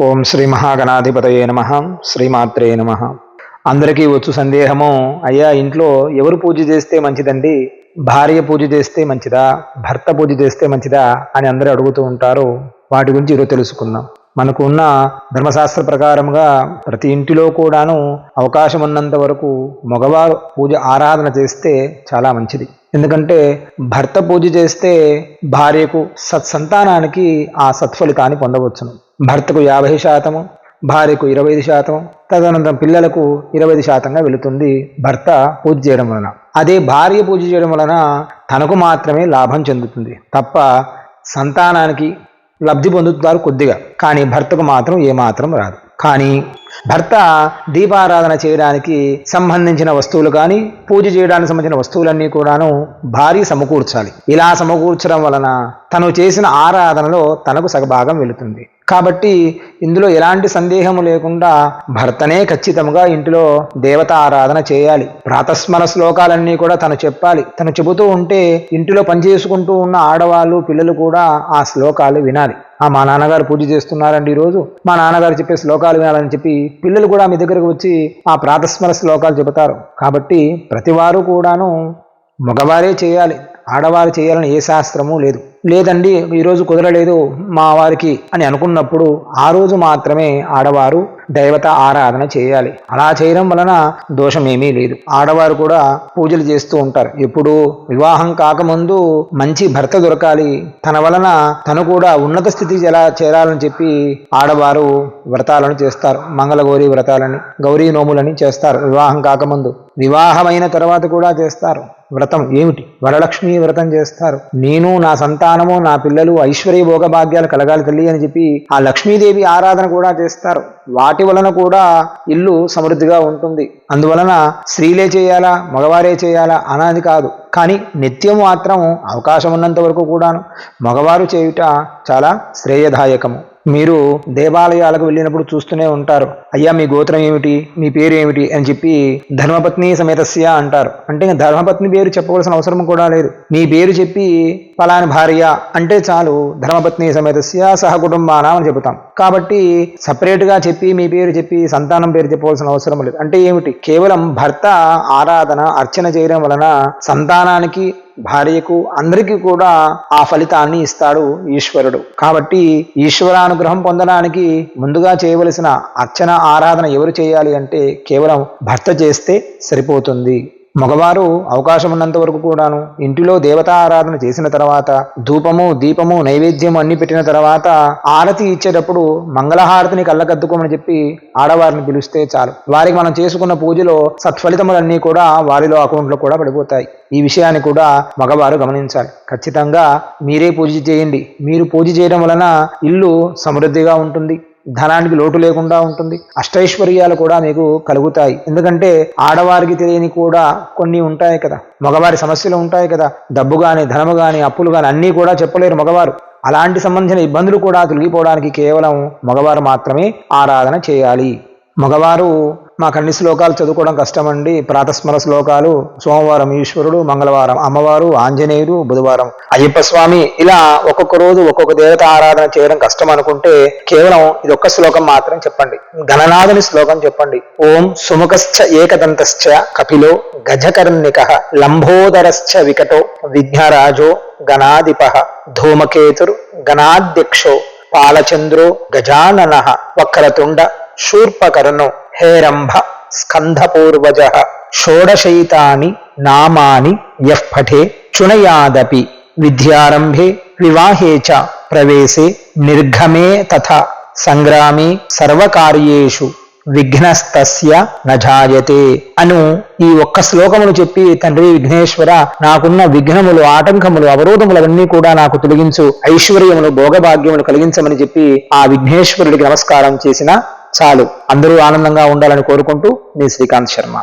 ఓం శ్రీ మహాగణాధిపతయే నమ శ్రీమాత్రే నమ. అందరికీ వచ్చు సందేహము అయ్యా ఇంట్లో ఎవరు పూజ చేస్తే మంచిదండి? భార్య పూజ చేస్తే మంచిదా? భర్త పూజ చేస్తే మంచిదా? అని అందరూ అడుగుతూ ఉంటారు. వాటి గురించి ఈరోజు తెలుసుకుందాం. మనకు ఉన్న ధర్మశాస్త్ర ప్రకారముగా ప్రతి ఇంటిలో కూడాను అవకాశం ఉన్నంత వరకు మగవారు పూజ ఆరాధన చేస్తే చాలా మంచిది. ఎందుకంటే భర్త పూజ చేస్తే భార్యకు సత్సంతానానికి ఆ సత్ఫలితాన్ని పొందవచ్చును. భర్తకు యాభై శాతము భార్యకు ఇరవై ఐదు శాతం తదనంతరం పిల్లలకు ఇరవై ఐదు శాతంగా వెళుతుంది భర్త పూజ చేయడం వలన. అదే భార్య పూజ చేయడం వలన తనకు మాత్రమే లాభం చెందుతుంది తప్ప సంతానానికి లబ్ధి పొందుతారు కొద్దిగా. కానీ భర్తకు మాత్రం ఏమాత్రం రాదు. కానీ భర్త దీపారాధన చేయడానికి సంబంధించిన వస్తువులు కానీ పూజ చేయడానికి సంబంధించిన వస్తువులన్నీ కూడాను భార్య సమకూర్చాలి. ఇలా సమకూర్చడం వలన తను చేసిన ఆరాధనలో తనకు సగభాగం వెళుతుంది. కాబట్టి ఇందులో ఎలాంటి సందేహము లేకుండా భర్తనే ఖచ్చితంగా ఇంటిలో దేవత ఆరాధన చేయాలి. ప్రాతస్మర శ్లోకాలన్నీ కూడా తను చెప్పాలి. తను చెబుతూ ఉంటే ఇంటిలో పనిచేసుకుంటూ ఉన్న ఆడవాళ్ళు పిల్లలు కూడా ఆ శ్లోకాలు వినాలి. ఆ మా నాన్నగారు పూజ చేస్తున్నారండి ఈరోజు. మా నాన్నగారు చెప్పే శ్లోకాలు వినాలని చెప్పి పిల్లలు కూడా మీ దగ్గరకు వచ్చి ఆ ప్రాతస్మర శ్లోకాలు చెబుతారు. కాబట్టి ప్రతివారు కూడాను మగవారే చేయాలి. ఆడవారు చేయాలని ఏ శాస్త్రము లేదు. లేదండి ఈరోజు కుదరలేదు మా వారికి అని అనుకున్నప్పుడు ఆ రోజు మాత్రమే ఆడవారు దైవత ఆరాధన చేయాలి. అలా చేయడం వలన దోషం ఏమీ లేదు. ఆడవారు కూడా పూజలు చేస్తూ ఉంటారు. ఎప్పుడు వివాహం కాకముందు మంచి భర్త దొరకాలి. తన వలన తను కూడా ఉన్నత స్థితి ఎలా చేరాలని చెప్పి ఆడవారు వ్రతాలను చేస్తారు. మంగళగౌరి వ్రతాలని గౌరీ నోములని చేస్తారు. వివాహం కాకముందు. వివాహమైన తర్వాత కూడా చేస్తారు. వ్రతం ఏమిటి? వరలక్ష్మి వ్రతం చేస్తారు. నేను నా సంతానము నా పిల్లలు ఐశ్వర్య భోగభాగ్యాలు కలగాలి తల్లి అని చెప్పి ఆ లక్ష్మీదేవి ఆరాధన కూడా చేస్తారు. వాటి వలన కూడా ఇల్లు సమృద్ధిగా ఉంటుంది. అందువలన స్త్రీలే చేయాలా మగవారే చేయాలా అనాది కాదు. కానీ నిత్యం మాత్రం అవకాశం ఉన్నంత వరకు కూడాను మగవారు చేయుట చాలా శ్రేయదాయకము. మీరు దేవాలయాలకు వెళ్ళినప్పుడు చూస్తూనే ఉంటారు. అయ్యా మీ గోత్రం ఏమిటి? మీ పేరు ఏమిటి? అని చెప్పి ధర్మపత్ని సమేతస్య అంటారు. అంటే ధర్మపత్ని పేరు చెప్పవలసిన అవసరం కూడా లేదు. మీ పేరు చెప్పి ఫలాని భార్య అంటే చాలు ధర్మపత్ని సమేతస్య సహకుటుంబానా అని చెబుతాం. కాబట్టి సపరేట్గా చెప్పి మీ పేరు చెప్పి సంతానం పేరు చెప్పవలసిన అవసరం లేదు. అంటే ఏమిటి? కేవలం భర్త ఆరాధన అర్చన చేయడం వలన సంతానానికి భార్యకు అందరికీ కూడా ఆ ఫలితాన్ని ఇస్తాడు ఈశ్వరుడు. కాబట్టి ఈశ్వరానుగ్రహం పొందడానికి ముందుగా చేయవలసిన అర్చన ఆరాధన ఎవరు చేయాలి అంటే కేవలం భర్త చేస్తే సరిపోతుంది. మగవారు అవకాశం ఉన్నంత వరకు కూడాను ఇంటిలో దేవతా ఆరాధన చేసిన తర్వాత ధూపము దీపము నైవేద్యం అన్ని పెట్టిన తర్వాత ఆరతి ఇచ్చేటప్పుడు మంగళహారతిని కళ్ళకద్దుకోమని చెప్పి ఆడవారిని పిలిస్తే చాలు. వారికి మనం చేసుకున్న పూజలో సత్ఫలితములన్నీ కూడా వారిలో అకౌంట్లో కూడా పడిపోతాయి. ఈ విషయాన్ని కూడా మగవారు గమనించాలి. ఖచ్చితంగా మీరే పూజ చేయండి. మీరు పూజ చేయడం వలన ఇల్లు సమృద్ధిగా ఉంటుంది. ధనానికి లోటు లేకుండా ఉంటుంది. అష్టైశ్వర్యాలు కూడా మీకు కలుగుతాయి. ఎందుకంటే ఆడవారికి తెలియని కూడా కొన్ని ఉంటాయి కదా. మగవారి సమస్యలు ఉంటాయి కదా. డబ్బు కానీ ధనము కానీ అప్పులు కానీ అన్నీ కూడా చెప్పలేరు మగవారు. అలాంటి సంబంధించిన ఇబ్బందులు కూడా తొలగిపోవడానికి కేవలం మగవారు మాత్రమే ఆరాధన చేయాలి. మగవారు మాకు అన్ని శ్లోకాలు చదువుకోవడం కష్టమండి. ప్రాతస్మర శ్లోకాలు సోమవారం ఈశ్వరుడు మంగళవారం అమ్మవారు ఆంజనేయుడు బుధవారం అయ్యప్ప స్వామి. ఇలా ఒక్కొక్క రోజు ఒక్కొక్క దేవత ఆరాధన చేయడం కష్టం అనుకుంటే కేవలం ఇది ఒక్క శ్లోకం మాత్రం చెప్పండి. గణనాథుని శ్లోకం చెప్పండి. ఓం సుముఖశ్చ ఏకదంతశ్చ కపిలో గజకర్ణిక లంబోదరశ్చ వికటో విఘ్నరాజో గణాధిప ధూమకేతుర్ గణాధ్యక్షో పాలచంద్రో గజానన వక్రతుండ శూర్పకర్ణో హేరంభ స్కంధపూర్వజ షోడశైతాని నామాని యః చునయాదపి చుణయాదపి విద్యారంభే వివాహే చ ప్రవేశే నిర్ఘమే తథా సంగ్రామే సర్వకార్యేషు విఘ్నస్తస్య నజాయతే అను ఈ ఒక్క శ్లోకమును చెప్పి తండ్రి విఘ్నేశ్వర నాకున్న విఘ్నములు ఆటంకములు అవరోధములు అవన్నీ కూడా నాకు తొలగించు ఐశ్వర్యములు భోగభాగ్యములు కలిగించమని చెప్పి ఆ విఘ్నేశ్వరుడికి నమస్కారం చేసిన చాలు. అందరూ ఆనందంగా ఉండాలని కోరుకుంటూ మీ శ్రీకాంత్ శర్మ.